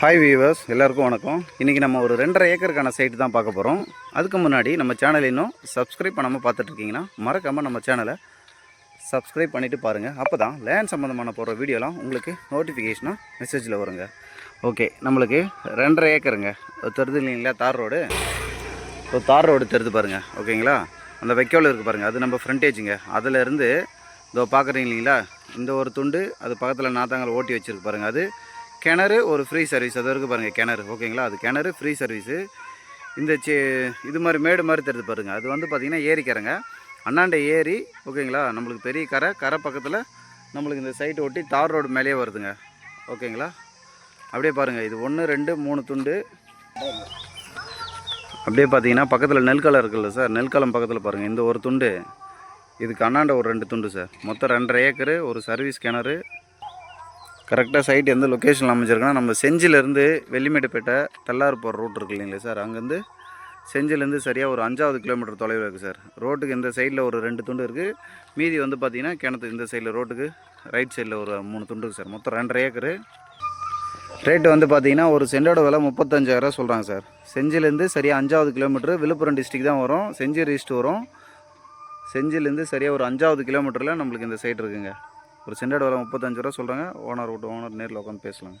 Hi viewers எல்லாருக்கும் வணக்கம். இன்றைக்கி நம்ம ஒரு ரெண்டரை ஏக்கருக்கான சைட்டு தான் பார்க்க போகிறோம் அதுக்கு முன்னாடி நம்ம சேனல் இன்னும் சப்ஸ்கிரைப் பண்ணாமல் பார்த்துட்ருக்கீங்கன்னா மறக்காமல் நம்ம சேனலை சப்ஸ்கிரைப் பண்ணிவிட்டு பாருங்கள் அப்போ தான் லேண்ட் சம்மந்தமான போகிற வீடியோலாம் உங்களுக்கு நோட்டிஃபிகேஷனாக மெசேஜில் வருங்க. ஓகே நம்மளுக்கு ரெண்டரை ஏக்கருங்க. தெரிது இல்லைங்களா தார் ரோடு? இப்போ தார் ரோடு தெரிது பாருங்கள் ஓகேங்களா அந்த வைக்கோல் இருக்குது பாருங்கள் அது நம்ம ஃப்ரண்டேஜுங்க அதிலேருந்து இதோ பார்க்குறீங்க இல்லைங்களா? இந்த ஒரு துண்டு அது பக்கத்தில் நாத்தாங்கல் ஓட்டி வச்சுருக்கு பாருங்கள் அது கிணறு ஒரு ஃப்ரீ சர்வீஸ் அது இருக்குது பாருங்கள் கிணறு. ஓகேங்களா அது கிணறு ஃப்ரீ சர்வீஸு இந்த சி இது மாதிரி மேடு மாதிரி தெரிஞ்சு பாருங்கள் அது வந்து பார்த்திங்கன்னா ஏரிக்கரைங்க. அண்ணாண்ட ஏரி ஓகேங்களா நம்மளுக்கு பெரிய கரை கரை பக்கத்தில் நம்மளுக்கு இந்த சைட்டு ஒட்டி தார் ரோடு மேலேயே வருதுங்க. ஓகேங்களா அப்படியே பாருங்கள் இது ஒன்று ரெண்டு மூணு துண்டு. அப்படியே பார்த்தீங்கன்னா பக்கத்தில் நெல்கலம் இருக்குல்ல சார்? நெல்கலம் பக்கத்தில் பாருங்கள் இந்த ஒரு துண்டு. இதுக்கு அண்ணாண்ட ஒரு ரெண்டு துண்டு சார். மொத்தம் ரெண்டரை ஏக்கரு ஒரு சர்வீஸ் கிணறு கரெக்டாக சைட் எந்த லொக்கேஷனில் அமைஞ்சிருக்குன்னா நம்ம செஞ்சிலேருந்து வெள்ளிமேடுப்பேட்டை தெல்லாறு போகிற ரூட் இருக்கு இல்லைங்களா சார்? அங்கேருந்து செஞ்சிலேருந்து சரியாக ஒரு அஞ்சாவது கிலோமீட்டர் தொலைவில் இருக்குது சார். ரோட்டுக்கு இந்த சைடில் ஒரு ரெண்டு துண்டு இருக்குது மீதி வந்து பார்த்தீங்கன்னா கிணத்து இந்த சைடில் ரோட்டுக்கு ரைட் சைடில் ஒரு மூணு துண்டு இருக்குது சார். மொத்தம் ரெண்டரை ஏக்கரு. ரேட்டு வந்து பார்த்தீங்கன்னா ஒரு செண்டோட விலை முப்பத்தஞ்சாயிரம் சொல்கிறாங்க சார். செஞ்சிலேருந்து சரியாக அஞ்சாவது கிலோமீட்டர் விழுப்புரம் டிஸ்ட்ரிக் தான் வரும். செஞ்சி ரீஸ்ட் வரும். செஞ்சிலேருந்து சரியாக ஒரு அஞ்சாவது கிலோமீட்டரில் நம்மளுக்கு இந்த சைடு இருக்குங்க. ஒரு சென்டர்டு விலை முப்பத்தஞ்சு ரூபா சொல்கிறாங்க ஓனர் விட்டு ஓனர் நேரில் உட்காந்து பேசலாங்க.